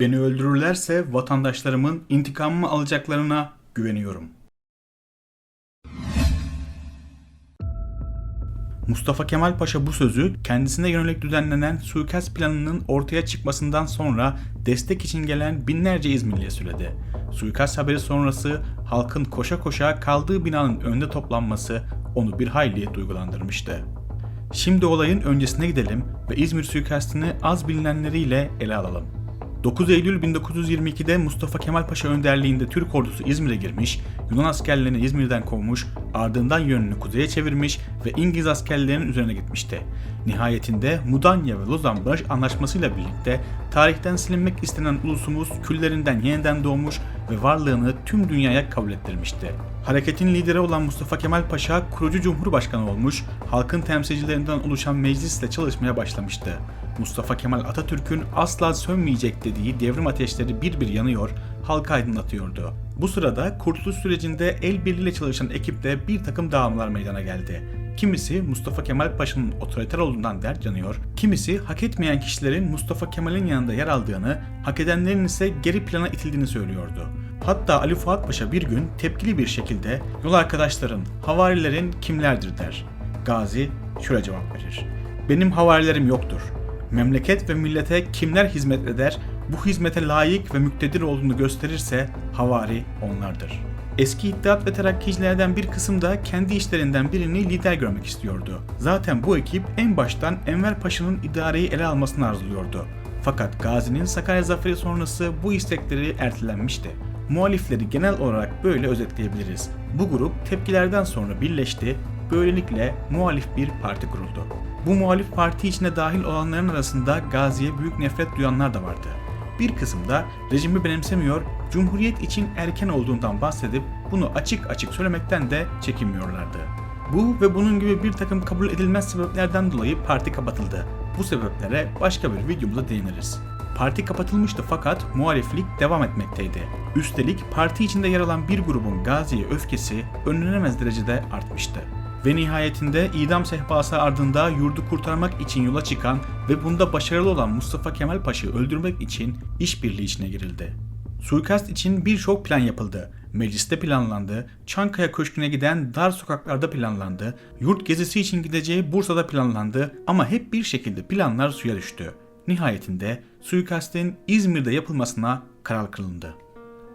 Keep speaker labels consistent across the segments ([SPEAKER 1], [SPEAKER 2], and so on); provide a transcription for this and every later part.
[SPEAKER 1] Beni öldürürlerse vatandaşlarımın intikamımı alacaklarına güveniyorum. Mustafa Kemal Paşa bu sözü kendisine yönelik düzenlenen suikast planının ortaya çıkmasından sonra destek için gelen binlerce İzmirliye söyledi. Suikast haberi sonrası halkın koşa koşa kaldığı binanın önünde toplanması onu bir hayli duygulandırmıştı. Şimdi olayın öncesine gidelim ve İzmir suikastini az bilinenleriyle ele alalım. 9 Eylül 1922'de Mustafa Kemal Paşa önderliğinde Türk ordusu İzmir'e girmiş, Yunan askerlerini İzmir'den kovmuş, ardından yönünü kuzeye çevirmiş ve İngiliz askerlerinin üzerine gitmişti. Nihayetinde Mudanya ve Lozan Barış Anlaşması'yla birlikte tarihten silinmek istenen ulusumuz küllerinden yeniden doğmuş ve varlığını tüm dünyaya kabul ettirmişti. Hareketin lideri olan Mustafa Kemal Paşa kurucu cumhurbaşkanı olmuş, halkın temsilcilerinden oluşan meclisle çalışmaya başlamıştı. Mustafa Kemal Atatürk'ün asla sönmeyecek dediği devrim ateşleri bir bir yanıyor, halka aydınlatıyordu. Bu sırada kurtuluş sürecinde el birliğiyle çalışan ekipte bir takım dağılmalar meydana geldi. Kimisi Mustafa Kemal Paşa'nın otoriter olduğundan dert yanıyor, kimisi hak etmeyen kişilerin Mustafa Kemal'in yanında yer aldığını, hak edenlerin ise geri plana itildiğini söylüyordu. Hatta Ali Fuat Paşa bir gün tepkili bir şekilde yol arkadaşların, havarilerin kimlerdir der. Gazi şöyle cevap verir. Benim havarilerim yoktur. Memleket ve millete kimler hizmet eder, bu hizmete layık ve müktedir olduğunu gösterirse havari onlardır. Eski İttihat ve Terakkicilerden bir kısım da kendi işlerinden birini lider görmek istiyordu. Zaten bu ekip en baştan Enver Paşa'nın idareyi ele almasını arzuluyordu. Fakat Gazi'nin Sakarya Zaferi sonrası bu istekleri ertelenmişti. Muhalifleri genel olarak böyle özetleyebiliriz. Bu grup tepkilerden sonra birleşti, böylelikle muhalif bir parti kuruldu. Bu muhalif parti içine dahil olanların arasında Gazi'ye büyük nefret duyanlar da vardı. Bir kısım da rejimi benimsemiyor, Cumhuriyet için erken olduğundan bahsedip bunu açık açık söylemekten de çekinmiyorlardı. Bu ve bunun gibi bir takım kabul edilmez sebeplerden dolayı parti kapatıldı. Bu sebeplere başka bir videomuzda değiniriz. Parti kapatılmıştı fakat muhaliflik devam etmekteydi. Üstelik parti içinde yer alan bir grubun Gazi'ye öfkesi önlenemez derecede artmıştı. Ve nihayetinde idam sehpası ardında yurdu kurtarmak için yola çıkan ve bunda başarılı olan Mustafa Kemal Paşa'yı öldürmek için işbirliği içine girildi. Suikast için birçok plan yapıldı. Mecliste planlandı, Çankaya Köşkü'ne giden dar sokaklarda planlandı, yurt gezisi için gideceği Bursa'da planlandı ama hep bir şekilde planlar suya düştü. Nihayetinde suikastin İzmir'de yapılmasına karar kılındı.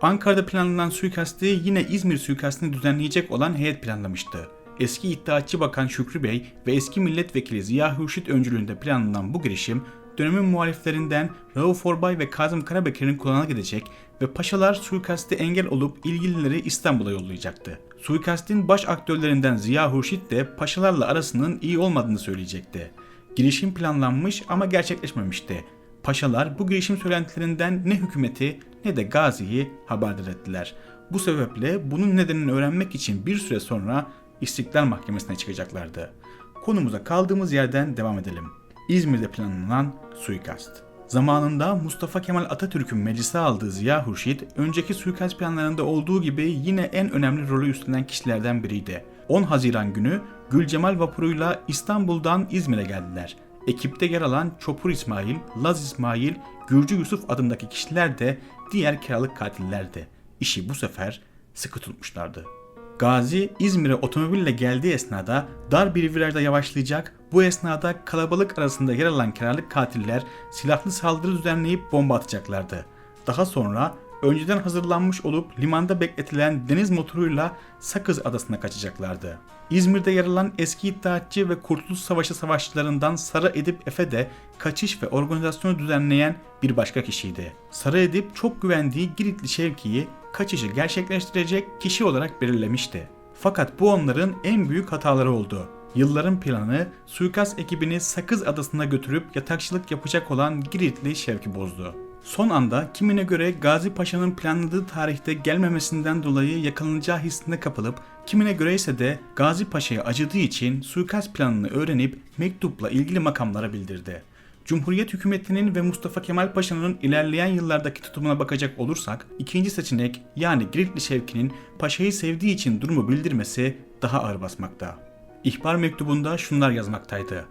[SPEAKER 1] Ankara'da planlanan suikasti yine İzmir suikastini düzenleyecek olan heyet planlamıştı. Eski İttihatçı Bakan Şükrü Bey ve eski milletvekili Ziya Hürşit öncülüğünde planlanan bu girişim dönemin muhaliflerinden Rauf Orbay ve Kazım Karabekir'in kulağına gidecek ve paşalar suikasti engel olup ilgilileri İstanbul'a yollayacaktı. Suikastin baş aktörlerinden Ziya Hurşit de paşalarla arasının iyi olmadığını söyleyecekti. Girişim planlanmış ama gerçekleşmemişti. Paşalar bu girişim söylentilerinden ne hükümeti ne de Gazi'yi haberdar ettiler. Bu sebeple bunun nedenini öğrenmek için bir süre sonra İstiklal Mahkemesi'ne çıkacaklardı. Konumuza kaldığımız yerden devam edelim. İzmir'de planlanan suikast. Zamanında Mustafa Kemal Atatürk'ün meclise aldığı Ziya Hurşit, önceki suikast planlarında olduğu gibi yine en önemli rolü üstlenen kişilerden biriydi. 10 Haziran günü Gülcemal vapuruyla İstanbul'dan İzmir'e geldiler. Ekipte yer alan Çopur İsmail, Laz İsmail, Gürcü Yusuf adındaki kişiler de diğer kiralık katillerdi. İşi bu sefer sıkı tutmuşlardı. Gazi İzmir'e otomobille geldiği esnada dar bir virajda yavaşlayacak. Bu esnada kalabalık arasında yer alan kiralık katiller silahlı saldırı düzenleyip bomba atacaklardı. Daha sonra önceden hazırlanmış olup limanda bekletilen deniz motoruyla Sakız Adası'na kaçacaklardı. İzmir'de yer alan eski İttihatçı ve Kurtuluş Savaşı savaşçılarından Sarı Edip Efe de kaçış ve organizasyonu düzenleyen bir başka kişiydi. Sarı Edip çok güvendiği Giritli Şevki'yi kaçışı gerçekleştirecek kişi olarak belirlemişti. Fakat bu onların en büyük hataları oldu. Yılların planı suikast ekibini Sakız Adası'na götürüp yatakçılık yapacak olan Giritli Şevki bozdu. Son anda kimine göre Gazi Paşa'nın planladığı tarihte gelmemesinden dolayı yakalanacağı hissine kapılıp kimine göre ise de Gazi Paşa'ya acıdığı için suikast planını öğrenip mektupla ilgili makamlara bildirdi. Cumhuriyet hükümetinin ve Mustafa Kemal Paşa'nın ilerleyen yıllardaki tutumuna bakacak olursak ikinci seçenek yani Giritli Şevki'nin paşayı sevdiği için durumu bildirmesi daha ağır basmakta. İhbar mektubunda şunlar yazmaktaydı.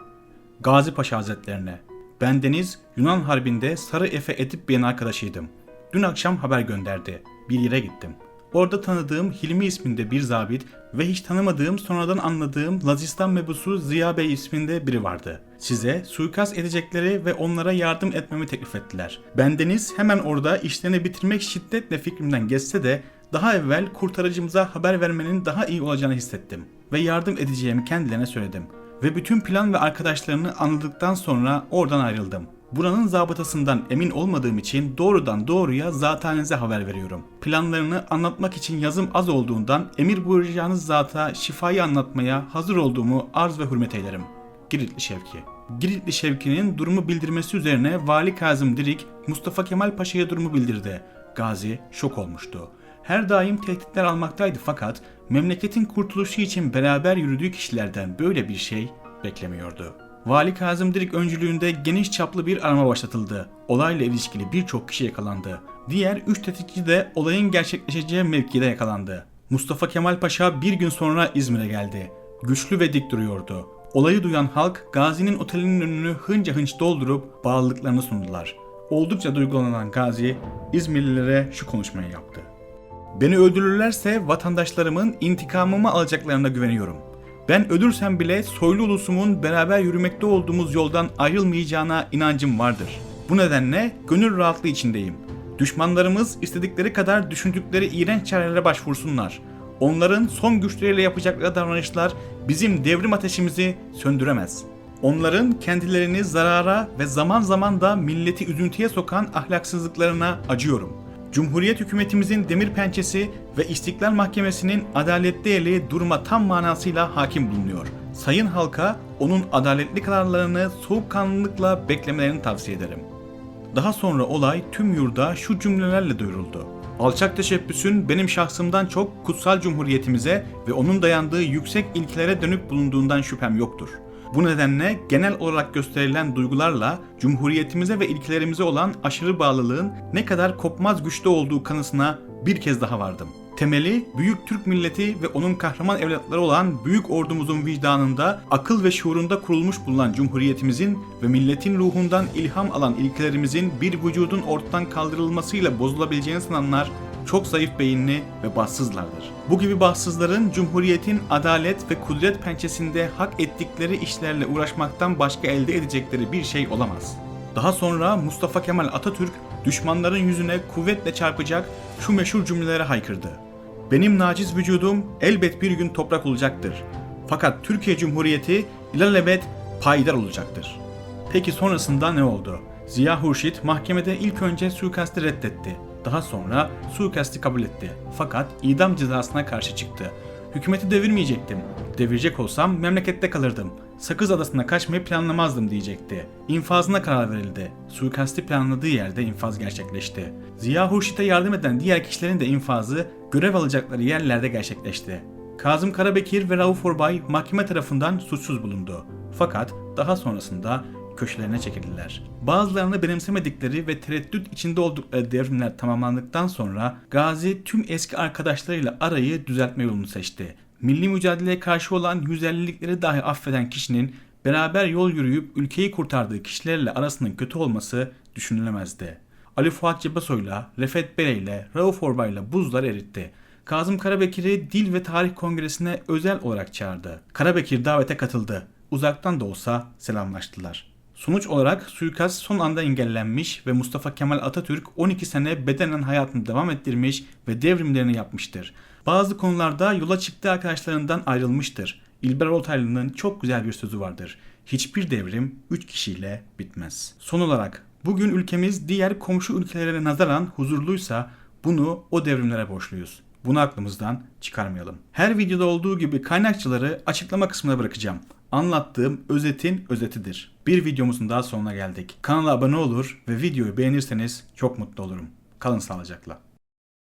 [SPEAKER 1] Gazi Paşa Hazretlerine Ben Deniz, Yunan Harbi'nde Sarı Efe Edip Bey'in arkadaşıydım. Dün akşam haber gönderdi. Bir yere gittim. Orada tanıdığım Hilmi isminde bir zabit ve hiç tanımadığım sonradan anladığım Lazistan mebusu Ziya Bey isminde biri vardı. Size suikast edecekleri ve onlara yardım etmemi teklif ettiler. Bendeniz hemen orada işlerini bitirmek şiddetle fikrimden geçse de daha evvel kurtarıcımıza haber vermenin daha iyi olacağını hissettim ve yardım edeceğimi kendilerine söyledim. Ve bütün plan ve arkadaşlarını anladıktan sonra oradan ayrıldım. Buranın zabıtasından emin olmadığım için doğrudan doğruya zatenize haber veriyorum. Planlarını anlatmak için yazım az olduğundan emir buyuracağınız zata şifayı anlatmaya hazır olduğumu arz ve hürmet eylerim. Giritli Şevki Giritli Şevki'nin durumu bildirmesi üzerine Vali Kazım Dirik, Mustafa Kemal Paşa'ya durumu bildirdi. Gazi şok olmuştu. Her daim tehditler almaktaydı fakat memleketin kurtuluşu için beraber yürüdüğü kişilerden böyle bir şey beklemiyordu. Vali Kazım Dirik öncülüğünde geniş çaplı bir arama başlatıldı. Olayla ilişkili birçok kişi yakalandı. Diğer 3 tetikçi de olayın gerçekleşeceği mevkide yakalandı. Mustafa Kemal Paşa bir gün sonra İzmir'e geldi. Güçlü ve dik duruyordu. Olayı duyan halk Gazi'nin otelinin önünü hınca hınç doldurup bağlılıklarını sundular. Oldukça duygulanan Gazi İzmirlilere şu konuşmayı yaptı. Beni öldürürlerse vatandaşlarımın intikamımı alacaklarına güveniyorum. Ben ölürsem bile soylu ulusumun beraber yürümekte olduğumuz yoldan ayrılmayacağına inancım vardır. Bu nedenle gönül rahatlığı içindeyim. Düşmanlarımız istedikleri kadar düşündükleri iğrenç çarelere başvursunlar. Onların son güçleriyle yapacakları davranışlar bizim devrim ateşimizi söndüremez. Onların kendilerini zarara ve zaman zaman da milleti üzüntüye sokan ahlaksızlıklarına acıyorum. Cumhuriyet hükümetimizin demir pençesi ve İstiklal Mahkemesi'nin adaletli eli duruma tam manasıyla hakim bulunuyor. Sayın halka onun adaletli kararlarını soğukkanlılıkla beklemelerini tavsiye ederim. Daha sonra olay tüm yurda şu cümlelerle duyuruldu. Alçak teşebbüsün benim şahsımdan çok kutsal cumhuriyetimize ve onun dayandığı yüksek ilkelere dönük bulunduğundan şüphem yoktur. Bu nedenle genel olarak gösterilen duygularla cumhuriyetimize ve ilkelerimize olan aşırı bağlılığın ne kadar kopmaz güçlü olduğu kanısına bir kez daha vardım. Temeli büyük Türk milleti ve onun kahraman evlatları olan büyük ordumuzun vicdanında, akıl ve şuurunda kurulmuş bulunan cumhuriyetimizin ve milletin ruhundan ilham alan ilkelerimizin bir vücudun ortadan kaldırılmasıyla bozulabileceğini sananlar çok zayıf beyinli ve bahtsızlardır. Bu gibi bahtsızların Cumhuriyet'in adalet ve kudret pençesinde hak ettikleri işlerle uğraşmaktan başka elde edecekleri bir şey olamaz. Daha sonra Mustafa Kemal Atatürk düşmanların yüzüne kuvvetle çarpacak şu meşhur cümlelere haykırdı. Benim naciz vücudum elbet bir gün toprak olacaktır. Fakat Türkiye Cumhuriyeti ilelebet payidar olacaktır. Peki sonrasında ne oldu? Ziya Hurşit mahkemede ilk önce suikasti reddetti. Daha sonra suikasti kabul etti. Fakat idam cezasına karşı çıktı. Hükümeti devirmeyecektim. Devirecek olsam memlekette kalırdım. Sakız Adası'na kaçmayı planlamazdım diyecekti. İnfazına karar verildi. Suikasti planladığı yerde infaz gerçekleşti. Ziya Hurşit'e yardım eden diğer kişilerin de infazı görev alacakları yerlerde gerçekleşti. Kazım Karabekir ve Rauf Orbay mahkeme tarafından suçsuz bulundu. Fakat daha sonrasında köşelerine çekildiler. Bazılarını benimsemedikleri ve tereddüt içinde oldukları devrimler tamamlandıktan sonra Gazi tüm eski arkadaşlarıyla arayı düzeltme yolunu seçti. Milli mücadeleye karşı olan 150'likleri dahi affeden kişinin beraber yol yürüyüp ülkeyi kurtardığı kişilerle arasının kötü olması düşünülemezdi. Ali Fuat Cebesoy'la, Refet Bey'le, Rauf Orbay'la buzlar eritti. Kazım Karabekir'i Dil ve Tarih Kongresi'ne özel olarak çağırdı. Karabekir davete katıldı. Uzaktan da olsa selamlaştılar. Sonuç olarak suikast son anda engellenmiş ve Mustafa Kemal Atatürk 12 sene bedenen hayatını devam ettirmiş ve devrimlerini yapmıştır. Bazı konularda yola çıktığı arkadaşlarından ayrılmıştır. İlber Ortaylı'nın çok güzel bir sözü vardır. Hiçbir devrim 3 kişiyle bitmez. Son olarak bugün ülkemiz diğer komşu ülkelere nazaran huzurluysa bunu o devrimlere borçluyuz. Bunu aklımızdan çıkarmayalım. Her videoda olduğu gibi kaynakçaları açıklama kısmına bırakacağım. Anlattığım özetin özetidir. Bir videomuzun daha sonuna geldik. Kanala abone olur ve videoyu beğenirseniz çok mutlu olurum. Kalın sağlıcakla.